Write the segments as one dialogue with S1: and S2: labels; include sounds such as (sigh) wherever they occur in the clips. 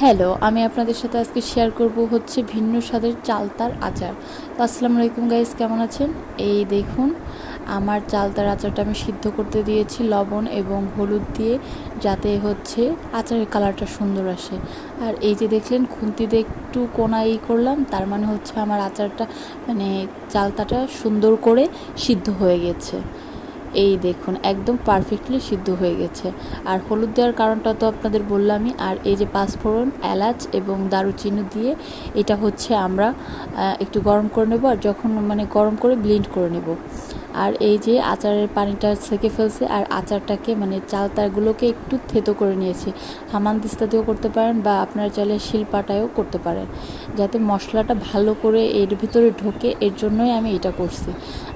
S1: Hello আমি আপনাদের সাথে আজকে শেয়ার করব হচ্ছে ভিন্ন স্বাদের চালতার আচার। তো আসসালামু আলাইকুম গাইস কেমন আছেন? এই দেখুন, আমার চালতার আচারটা আমি সিদ্ধ করতে দিয়েছি লবণ এবং হলুদ দিয়ে, যাতে হচ্ছে আচারের কালারটা সুন্দর আসে। আর এই যে দেখলেন খুন্তি দিয়ে একটু কোনা ই করলাম, তার মানে হচ্ছে আমার আচারটা মানে চালতাটা সুন্দর করে সিদ্ধ হয়ে গেছে। এই দেখুন, একদম পারফেক্টলি সিদ্ধ হয়ে গেছে। আর হলুদ দেওয়ার কারণটা তো আপনাদের বললামই। আর এই যে পাঁচফোড়ন এলাচ এবং দারুচিনি দিয়ে এটা হচ্ছে আমরা একটু গরম করে নেব। আর যখন মানে গরম করে ব্লিন্ড করে নেব। আর এই যে আচারের পানিটা সেকে ফেলছে আর আচারটাকে মানে চালতাগুলোকে একটু থেতো করে নিয়েছি। হামান দিস্তা দিয়েও করতে পারেন বা আপনারা চাইলে শিলপাটায়ও করতে পারেন। যাতে মশলাটা ভালো করে এর ভিতরে ঢোকে, এর জন্যই আমি এটা করছি।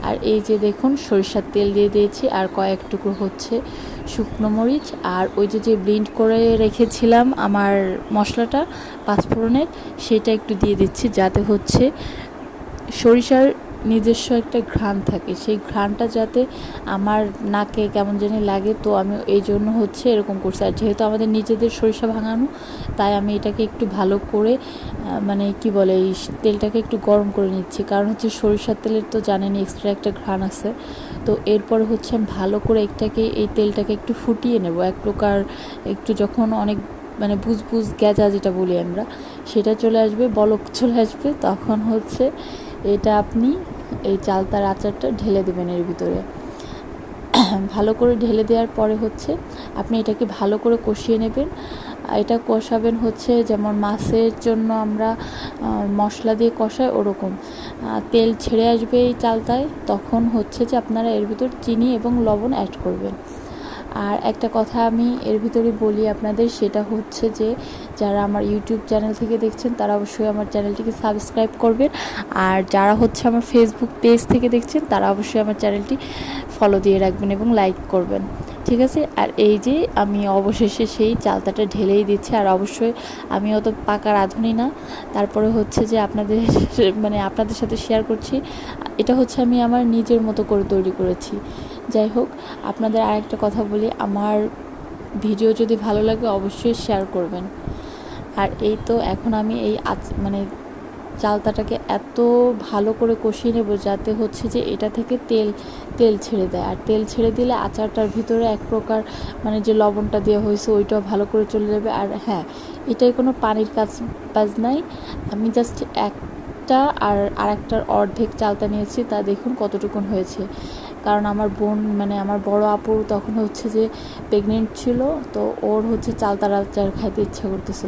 S1: আর এই যে দেখুন, সরিষার তেল দিয়ে দিয়েছি আর কয়েক টুকরো হচ্ছে শুকনো মরিচ। আর ওই যে যে ব্লিন্ড করে রেখেছিলাম আমার মশলাটা, পাঁচফোড়নের, সেটা একটু দিয়ে দিচ্ছি যাতে হচ্ছে সরিষার নিজস্ব একটা ঘ্রাণ থাকে। সেই ঘ্রাণটা যাতে আমার নাকে কেমন জানি লাগে, তো আমি এই জন্য হচ্ছে এরকম করছি। আর যেহেতু আমাদের নিজেদের সরিষা ভাঙানো, তাই আমি এটাকে একটু ভালো করে মানে কি বলে, এই তেলটাকে একটু গরম করে নিচ্ছি। কারণ হচ্ছে সরিষার তেলের তো জানেনি এক্সট্রা একটা ঘ্রাণ আছে। তো এরপর হচ্ছে আমি ভালো করে একটাকে, এই তেলটাকে একটু ফুটিয়ে নেব। এক প্রকার একটু যখন অনেক মানে বুঝবুঝ গ্যাজা যেটা বলি আমরা, সেটা চলে আসবে, বলক চলে আসবে, তখন হচ্ছে এটা আপনি এই চালতার আচারটা ঢেলে দেবেন এর ভিতরে। ভালো করে ঢেলে দেওয়ার পরে হচ্ছে আপনি এটাকে ভালো করে কষিয়ে নেবেন। এটা কষাবেন হচ্ছে যেমন মাছের জন্য আমরা মশলা দিয়ে কষাই ওরকম। তেল ছেড়ে আসবে এই চালতায়, তখন হচ্ছে যে আপনারা এর ভিতর চিনি এবং লবণ অ্যাড করবেন। আর একটা কথা আমি এর ভিতরে বলি আপনাদের, সেটা হচ্ছে যে যারা আমার ইউটিউব চ্যানেল থেকে দেখছেন, তারা অবশ্যই আমার চ্যানেলটিকে সাবস্ক্রাইব করবেন। আর যারা হচ্ছে আমার ফেসবুক পেজ থেকে দেখছেন, তারা অবশ্যই আমার চ্যানেলটি ফলো দিয়ে রাখবেন এবং লাইক করবেন। ঠিক আছে? আর এই যে আমি অবশেষে সেই চালতাটা ঢেলেই দিচ্ছি, আর অবশ্যই আমি অত পাকা রাঁধুনি না। তারপরে হচ্ছে যে আপনাদের (laughs) মানে আপনাদের সাথে শেয়ার করছি। এটা হচ্ছে আমি আমার নিজের মতো করে তৈরি করেছি। যাই হোক, আপনাদের আরেকটা কথা বলি, আমার ভিডিও যদি ভালো লাগে অবশ্যই শেয়ার করবেন। আর এই তো এখন আমি এই মানে চালতাটাকে এত ভালো করে কষিয়ে নেব যাতে হচ্ছে যে এটা থেকে তেল তেল ছেড়ে দেয়। আর তেল ছেড়ে দিলে আচারটার ভিতরে এক প্রকার মানে যে লবণটা দেওয়া হয়েছে ওইটাও ভালো করে চলে যাবে। আর হ্যাঁ এটাই কোনো পানির কাজ কাজ নাই। আমি জাস্ট একটা আর আরেকটার অর্ধেক চালতা নিয়েছি, তা দেখুন কতটুকুন হয়েছে। কারণ আমার বোন মানে আমার বড় আপুর তখন হচ্ছে যে প্রেগনেন্ট ছিল, তো ওর হচ্ছে চালতার আচার খাইতে ইচ্ছা করতেছে।